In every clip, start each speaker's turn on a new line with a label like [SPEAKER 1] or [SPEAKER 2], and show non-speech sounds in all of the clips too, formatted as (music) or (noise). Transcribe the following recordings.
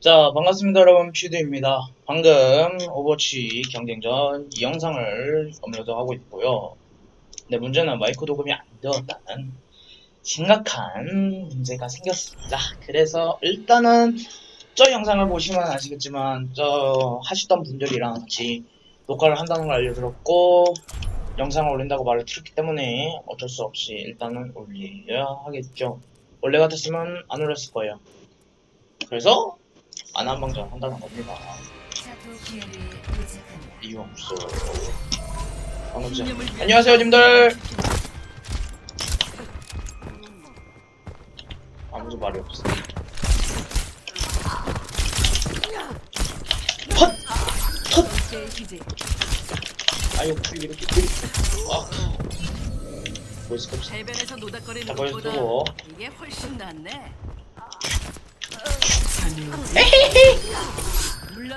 [SPEAKER 1] 자, 반갑습니다, 여러분. 퓨드입니다. 방금 오버워치 경쟁전 이 영상을 업로드하고 있고요. 근데 문제는 마이크 녹음이 안 되었다는 심각한 문제가 생겼습니다. 그래서 일단은 저 영상을 보시면 아시겠지만 저 하시던 분들이랑 같이 녹화를 한다는 걸 알려드렸고 영상을 올린다고 말을 드렸기 때문에 어쩔 수 없이 일단은 올려야 하겠죠. 원래 같았으면 안 올렸을 거예요. 그래서 안한방전 한다는 겁니다. 이유 없어. 방금 전 안녕하세요, 님들. 아무도 말이 없어. 헛! 헛! 아유, 그 이렇게 이렇게. 아, 보이스 컵스.
[SPEAKER 2] 해변에서 노닥거리는
[SPEAKER 1] 자, 보이스.
[SPEAKER 2] 이게 훨씬 낫네.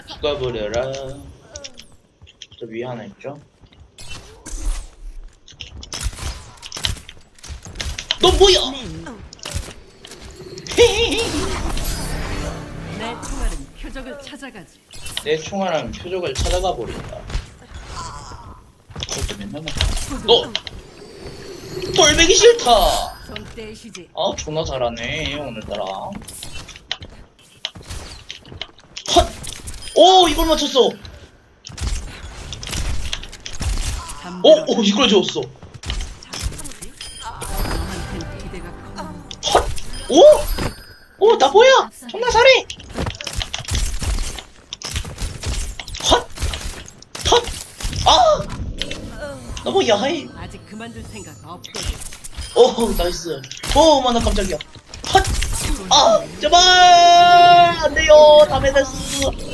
[SPEAKER 1] 죽어버려라. 저 위에 하나 있죠? 너 뭐야?
[SPEAKER 2] 내 총알은 표적을 찾아가지.
[SPEAKER 1] 내 총알은 표적을 찾아가 버린다. 그것도 맨날 막. 너! 돌배기 싫다! 아, 존나 잘하네, 오늘따라. 오, 이걸 맞췄어! 오, 오, 이걸 지웠어! 헛! 오! 오, 나 뭐야! 존나 잘해! 아! 너무 야해!
[SPEAKER 2] 아직 그만둘 생각 없거든.
[SPEAKER 1] 오, 나이스. 오, 마나 깜짝이야. 헛! 아! 제발! 안 돼요! 다메 데스!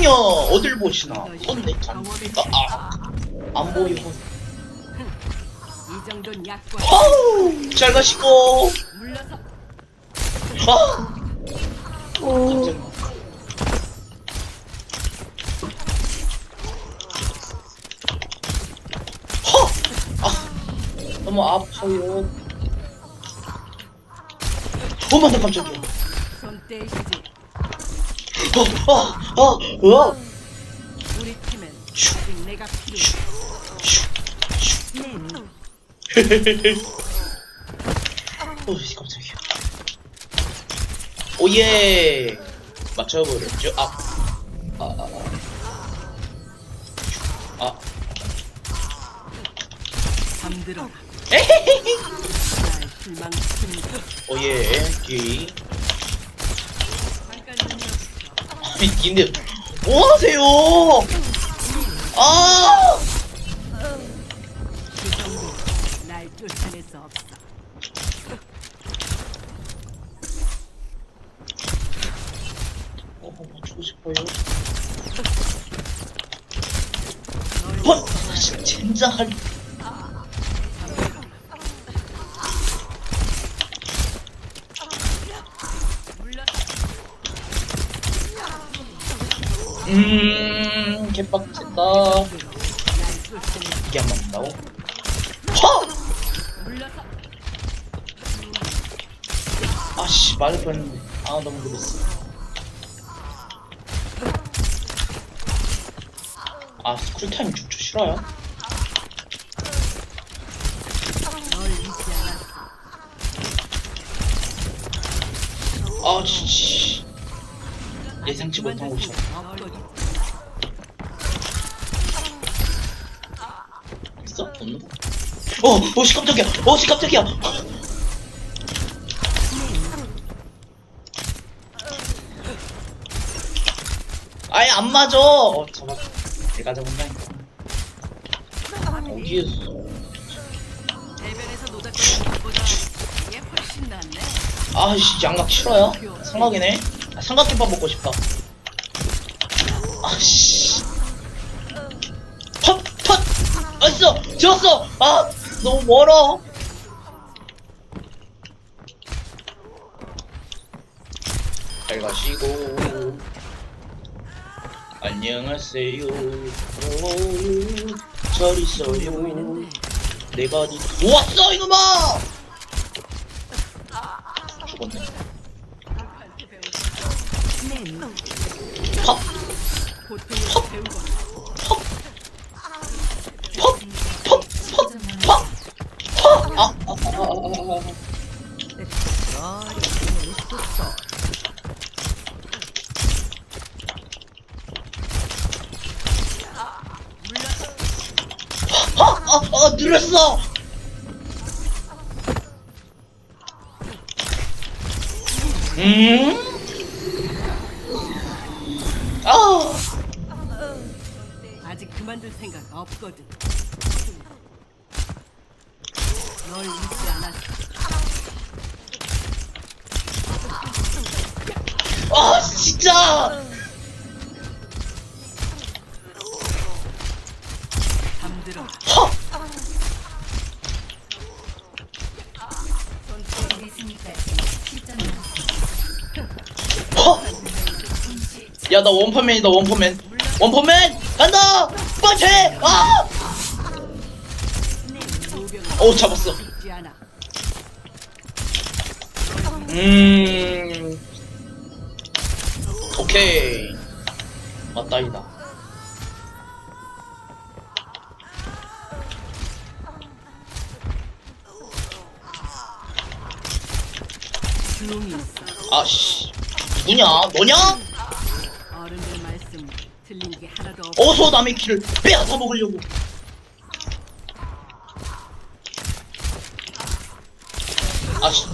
[SPEAKER 1] 뿅요! 어딜 보시나? 헛네, 참. 아, 아. 안
[SPEAKER 2] 약과
[SPEAKER 1] 아우! 잘 가시고!
[SPEAKER 2] 물러서
[SPEAKER 1] 아! 깜짝이야. 허! 아! 너무 아파요. 어머 나 깜짝이야.
[SPEAKER 2] 손.
[SPEAKER 1] 어, 아, 아, 으아!
[SPEAKER 2] 우리 팀엔 아직 내가 필요해. (laughs)
[SPEAKER 1] 어, 깜짝이야. 오예! 맞춰버렸죠? 아, 아, 아, 아. 아. 에헤헤헤!
[SPEAKER 2] 것.
[SPEAKER 1] 오예, 뒤.
[SPEAKER 2] 잠깐 눈이 없어.
[SPEAKER 1] 아니, 님들, 뭐 하세요? 아!
[SPEAKER 2] 어,
[SPEAKER 1] 맞추고 싶어요.
[SPEAKER 2] 널
[SPEAKER 1] 어, 나 진짜 젠 음,
[SPEAKER 2] 수
[SPEAKER 1] 이게 안 맞는다고? 허! 아씨, 말을 뻔했는데. 아, 너무 그랬어. 아, 쿨타임 6초 싫어요? 아, 씨. 예상치 못한
[SPEAKER 2] 없거든.
[SPEAKER 1] 있어? 거? 어, 오씨 깜짝이야. 오씨 깜짝이야. 아예 안 맞아. 어, 잡았. 내가
[SPEAKER 2] 노닥거리는 것보다 이게 훨씬 낫네.
[SPEAKER 1] 아씨 양각 싫어요? 삼각이네. 아, 삼각김밥 먹고 싶다. 아! 너무 멀어! 잘 가시고. 안녕하세요. 오, 잘 있어요. 내가 니 좋았어 이놈아
[SPEAKER 2] 그만둘 생각 없거든. 널 잊지 않았어.
[SPEAKER 1] 아, 진짜!
[SPEAKER 2] 잠들어.
[SPEAKER 1] 헉! 헉! 야, 나 원펀맨이다, 원펀맨. 원펀맨! 펀치! 아! 오, 잡았어. 음. 오케이. 맞다이다. 아씨. 누구냐? 너냐?
[SPEAKER 2] 어.
[SPEAKER 1] 어서 남의 키를 빼앗아 먹으려고. 아 씨.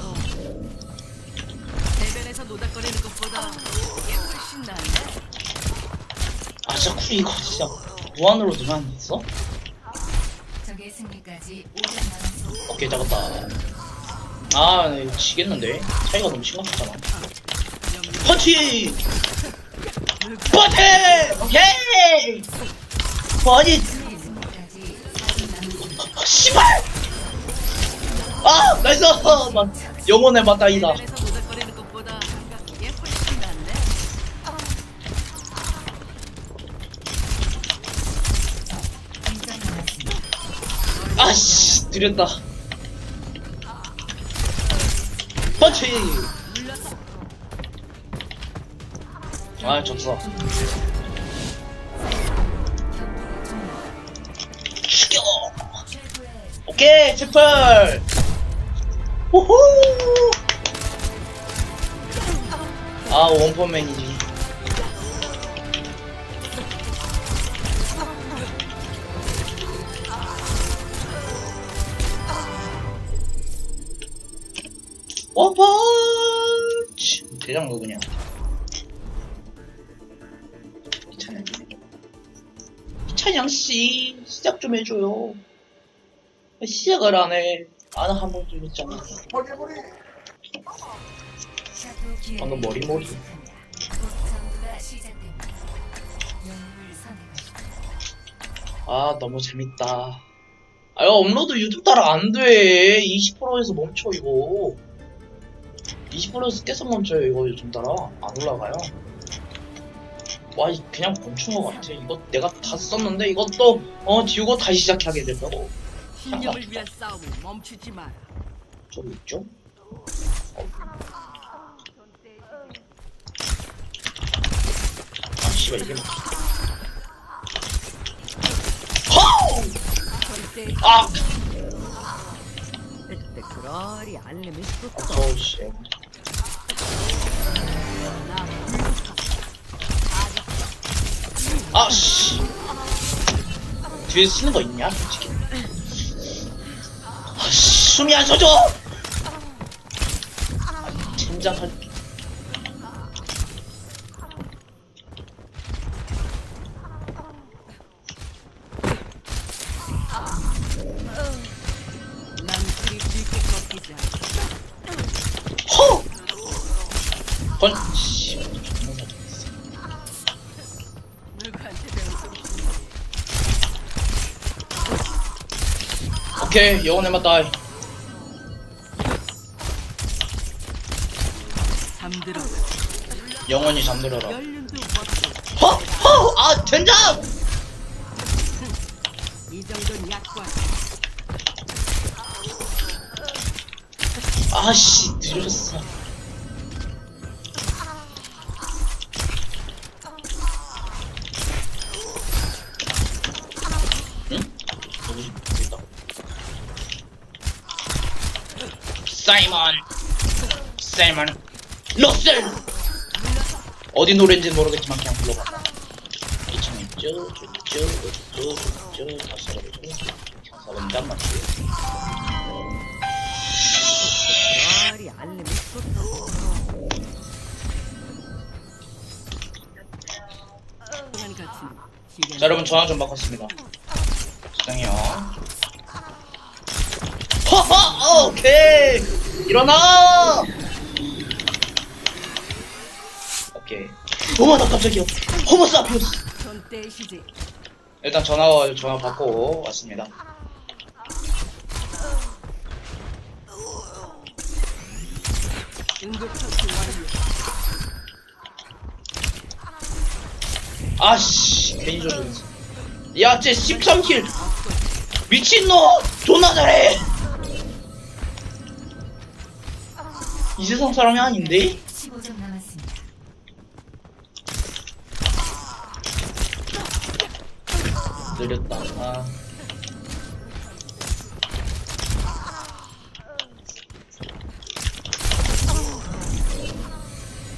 [SPEAKER 2] 대변에서 노닥거리는 것보다 이게 훨씬 낫네.
[SPEAKER 1] 아, 진짜 쿨이 이거 진짜 무한으로 누만 있어?
[SPEAKER 3] 적의 승리까지 5분 남았습니다.
[SPEAKER 1] 오케이, 잡았다. 아, 네, 지겠는데? 차이가 너무 심각하잖아. 펀치! 펀치! 오케이!
[SPEAKER 3] 4분 남았습니다.
[SPEAKER 1] 씨발! 아, 나이스! 막, 영혼의 맞다이다.
[SPEAKER 2] 대변에서 노닥거
[SPEAKER 1] 아, 졌어. 죽여! 오케이, 채플! 호호! 아, 원펀맨이지. 원펀치! 대장 누구냐? 이찬양씨, 시작 좀 해줘요. 시작을 안 해. 나는 한 번쯤 있잖아. 방금 머리 머리. 아, 너무 재밌다. 아, 이거 업로드 유튜브 따라 안 돼. 20%에서 멈춰, 이거. 20%에서 계속 멈춰요, 이거 요즘 따라. 안 올라가요. 와, 이- 그냥 멈춘 것 같아. 이거 내가 다 썼는데, 이것도, 어, 지우고 다시 시작하게 된다고.
[SPEAKER 2] 신념을 위한 싸움을 멈추지 마라.
[SPEAKER 1] 저기 있죠? 아, 씨발, 이게 뭐. 허우!
[SPEAKER 2] 절대
[SPEAKER 1] 아! 어우, 씨. 아, 씨. 뒤에 쓰는 거 있냐, 솔직히. 아, 씨, 숨이 안 쉬어져! 젠장할. 오케이, 영혼의 맞다.
[SPEAKER 2] 잠들어.
[SPEAKER 1] 영원히 잠들어라.
[SPEAKER 2] 연륜도 벗고
[SPEAKER 1] 허! 허! 아, 된장!
[SPEAKER 2] 이 정도는 약관.
[SPEAKER 1] 아씨, 늦었어. 사이먼! 사이먼! 러셀! 어디 노래인지 모르겠지만 그냥 불러봐. 이창 있죠? 경사본단 맞죠?
[SPEAKER 2] 머리 알림이 쏟고. 시간 가치는 시간.
[SPEAKER 1] 자 여러분 전화 좀 바꿨습니다 죄송해요 허허 오케이 일어나! 오케이. 어머 나 깜짝이야. 호모사피우스
[SPEAKER 2] 전 떼시지.
[SPEAKER 1] 일단 전화 전화 받고 왔습니다.
[SPEAKER 2] 응급 처치 완료.
[SPEAKER 1] 아씨 괜히 조졌어 야쟤 13킬. 미친놈! 존나 잘해 이 세상 사람이 아닌데?
[SPEAKER 3] 15점 남았습니다.
[SPEAKER 1] 느렸다. 아.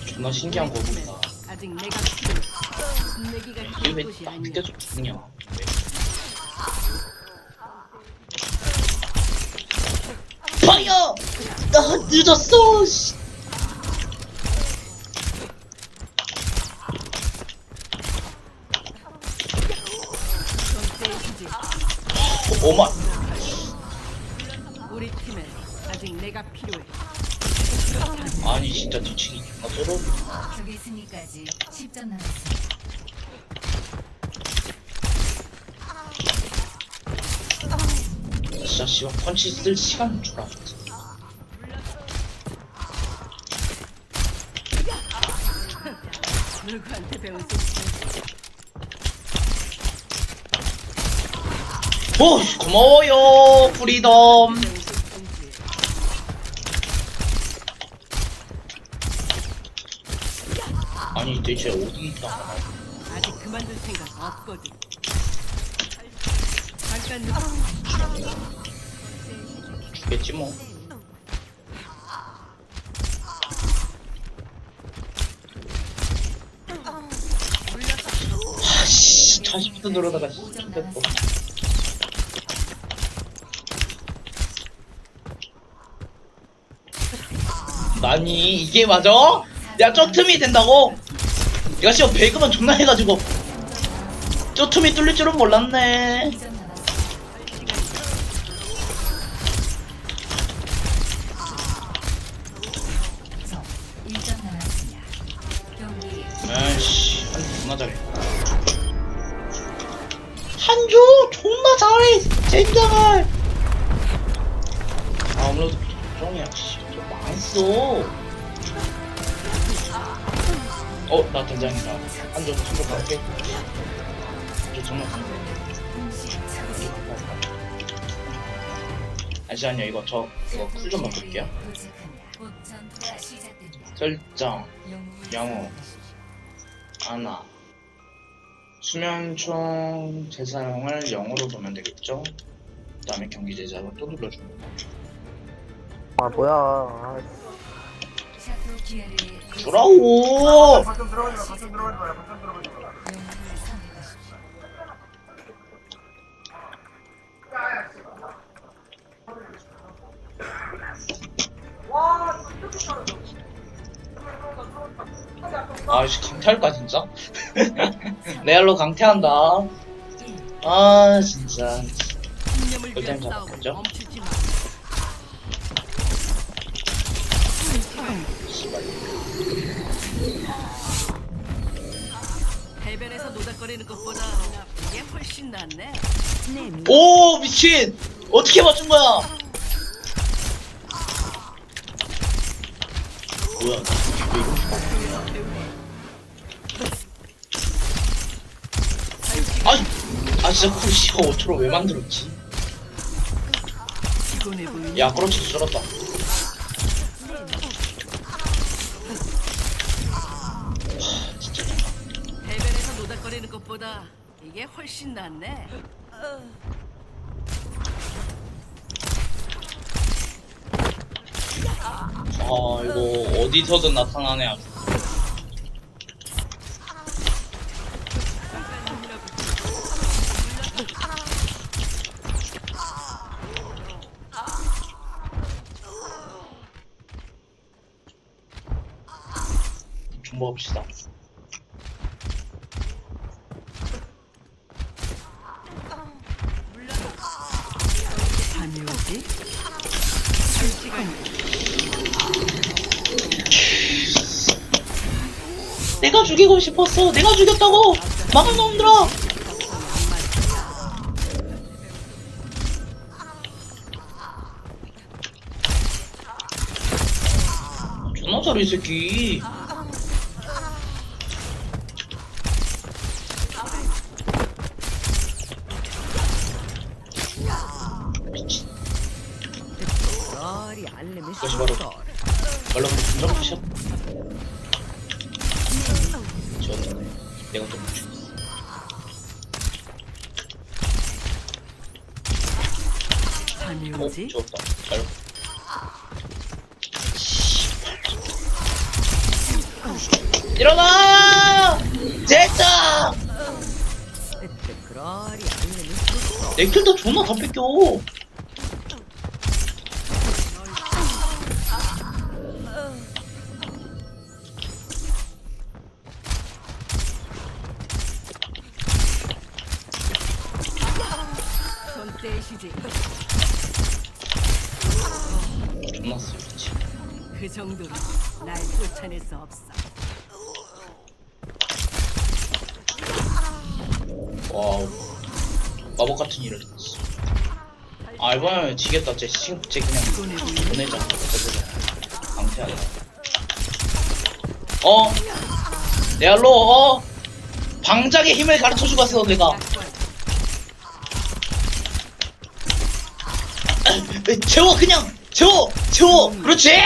[SPEAKER 1] 존나 신기한 거구나.
[SPEAKER 2] 아직 내가. 내기가 것이
[SPEAKER 1] 딱
[SPEAKER 2] 아니야.
[SPEAKER 1] 느껴져 죽냐? 파이어! 나 늦었어! 씨. 어마.
[SPEAKER 2] 우리 팀에 아직 내가 필요해.
[SPEAKER 1] 아니 진짜 뒤치기 존나 쩔어.
[SPEAKER 3] 적의 승리까지 10점 남았습니다.
[SPEAKER 1] 진짜 씨발 펀치 쓸 시간 주라.
[SPEAKER 2] 누구한테 있어?
[SPEAKER 1] 오 고마워요 프리덤. 아니 대체 어디 있다?
[SPEAKER 2] 아직 그만둘 생각 없거든. 잠깐 늦
[SPEAKER 1] 겠지 뭐. 아씨 40분 늘어다가
[SPEAKER 3] 5점
[SPEAKER 1] 씹혔어.
[SPEAKER 3] 남았습니다.
[SPEAKER 1] 아니 이게 맞아? 저 틈이 된다고? 내가 지금 배그만 존나 해가지고 저 틈이 뚫릴 줄은 몰랐네 어나 된장이다 한조 한조 갈게 한조 정말
[SPEAKER 3] 처치.
[SPEAKER 1] 잠시만요 이거 저 이거 쿨 좀 바꿀게요. 설정.
[SPEAKER 3] 선택하십시오.
[SPEAKER 1] 하나 수면총 재사용을 0으로 두면 되겠죠? 그 다음에 경기 제작을 또 눌러줍니다
[SPEAKER 4] 아 뭐야
[SPEAKER 1] 주라고!
[SPEAKER 4] 들어가지 마 가끔 들어가지 마.
[SPEAKER 1] 아씨 강퇴할까 진짜? (laughs) 레알로 강퇴한다
[SPEAKER 3] 1.
[SPEAKER 1] 아 진짜 일단
[SPEAKER 2] 싸움
[SPEAKER 1] 잡았죠?
[SPEAKER 2] 노닥거리는 것보다 이게 훨씬 낫네. 네,
[SPEAKER 1] 오 미친! 어떻게 맞춘 거야? 뭐야? 아니, 아 진짜 쿠시가 오토로 왜 만들었지?
[SPEAKER 2] 피곤해?
[SPEAKER 1] 야, 그렇지 쩔었다.
[SPEAKER 2] 것보다 이게 훨씬 낫네.
[SPEAKER 1] 아, 이거 어디서든 나타나네 아주. 좀 봅시다.
[SPEAKER 2] 밤이 오지? 할 시간이
[SPEAKER 1] 내가 죽이고 싶었어. 내가 죽였다고. 망할 놈들아. 존나 잘해 이 새끼.
[SPEAKER 2] 오지?
[SPEAKER 1] 좋았다. 잘. 일어나! 됐다!
[SPEAKER 2] 그러리 쏟어.
[SPEAKER 1] 내 킬도 존나 다 뺏겨.
[SPEAKER 2] 아,
[SPEAKER 1] 이번엔 지겠다. 쟤, 신, 쟤 그냥? 보내자. 어쩌자. 강태하다. 어? 레알로, 어? 방작의 힘을 가르쳐주고 왔어, 내가. (laughs) 재워, 그냥! 재워! 재워! 그렇지! (laughs)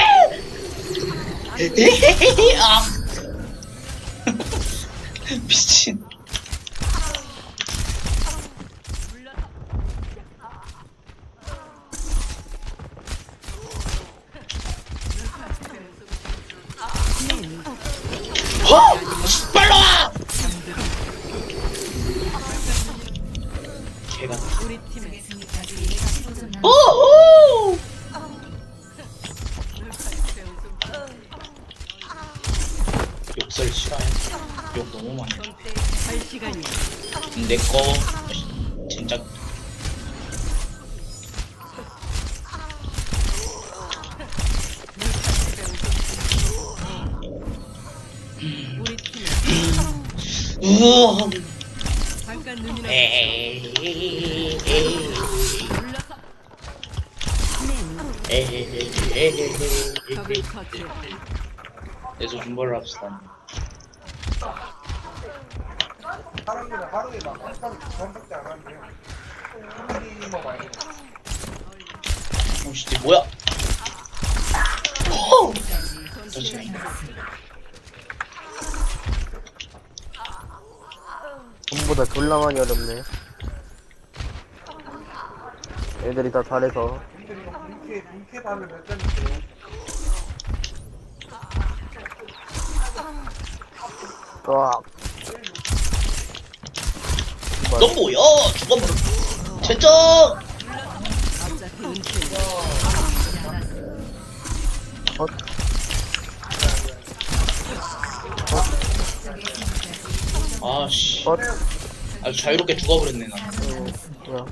[SPEAKER 1] 아. (laughs) 미친.
[SPEAKER 2] 팀에
[SPEAKER 1] 오호! 욕설 싫어해. 욕 너무 많이. 해.
[SPEAKER 2] 할 시간이야.
[SPEAKER 1] 내거 진짜 합시다.
[SPEAKER 4] 사람들은 하루에 막 한번 두번밖에 안 하는데 많이
[SPEAKER 1] 진짜 뭐야? 호!
[SPEAKER 4] 전보다 졸라 많이 어렵네. 애들이 다 잘해서. 몇. 와.
[SPEAKER 1] 넌 뭐야? 죽어버려.
[SPEAKER 2] 은퇴.
[SPEAKER 4] 어?
[SPEAKER 1] 아씨.
[SPEAKER 4] 어?
[SPEAKER 1] 아주 자유롭게 죽어버렸네, 나.
[SPEAKER 4] 음, 뭐야.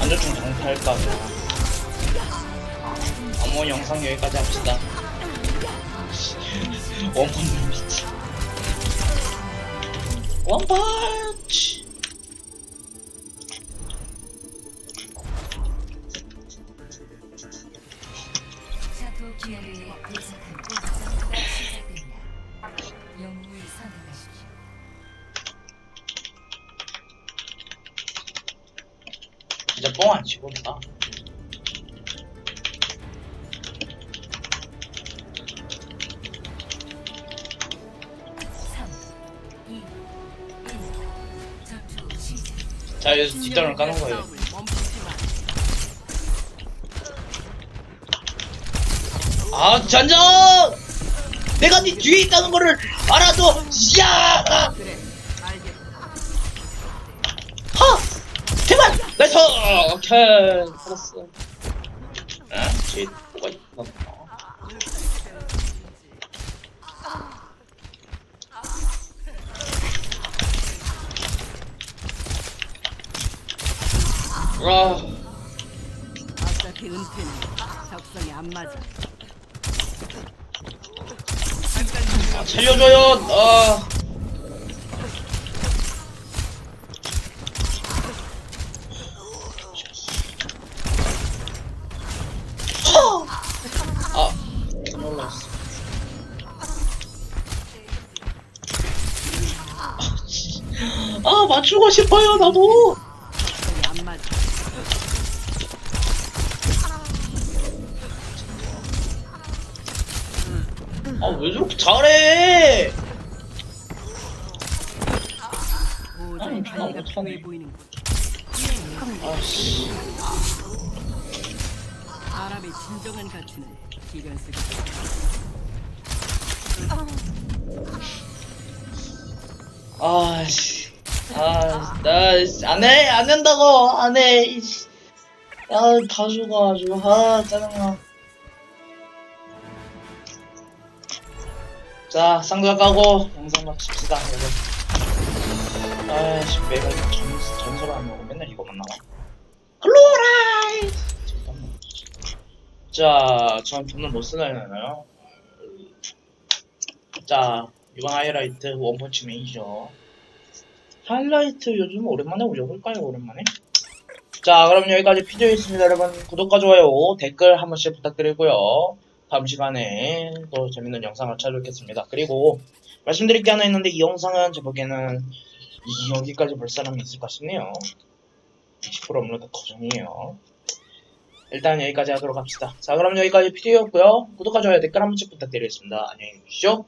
[SPEAKER 4] 안전충
[SPEAKER 1] 정탈까지. 암호 영상 여기까지 합시다. 원판 미치 원판 안
[SPEAKER 3] 시작.
[SPEAKER 1] 자 여기서 뒷단을 까는 거예요. 아 전정! 내가 네 뒤에 있다는 거를 알아도 야!
[SPEAKER 2] 그래, 알겠다.
[SPEAKER 1] 하! 제발! 나이스! 오케이 살았어. 아, 쟤 뭐가 있나? 아,
[SPEAKER 2] 어차피 은퇴는 적성에 안 맞아.
[SPEAKER 1] 살려줘요. 아. 아, 맞추고 싶어요, 나도.
[SPEAKER 2] 아,
[SPEAKER 1] 왜 저렇게 잘해? 아, 못하네.
[SPEAKER 2] 필요해 보이는군.
[SPEAKER 1] 아씨.
[SPEAKER 2] 사람의 진정한 가치는 기간 쓰기.
[SPEAKER 1] 아씨. 아, 나, 안 해, 안 된다고, 안 해, 이씨. 아, 다 죽어가지고, 아, 짜증나. 자, 상자 까고, 영상 마칩시다, 여러분. 아이씨, 매가 전, 전설 안 나오고 맨날 이거만 나와. 글로라이! 잠깐만. 자, 전 돈을 못 쓰나요? 자, 이번 하이라이트 원펀치맨이죠. 하이라이트 요즘 오랜만에 올려볼까요? 오랜만에? 자, 그럼 여기까지 비디오였습니다, 여러분. 구독과 좋아요, 댓글 한 번씩 부탁드리고요. 다음 시간에 또 재밌는 영상을 찾아뵙겠습니다. 그리고 말씀드릴 게 하나 있는데 이 영상은 제 보기에는 이- 여기까지 볼 사람이 있을까 싶네요. 20% 업로드 고정이에요. 일단 여기까지 하도록 합시다. 자, 그럼 여기까지 비디오였고요. 구독과 좋아요, 댓글 한 번씩 부탁드리겠습니다. 안녕히 계십시오.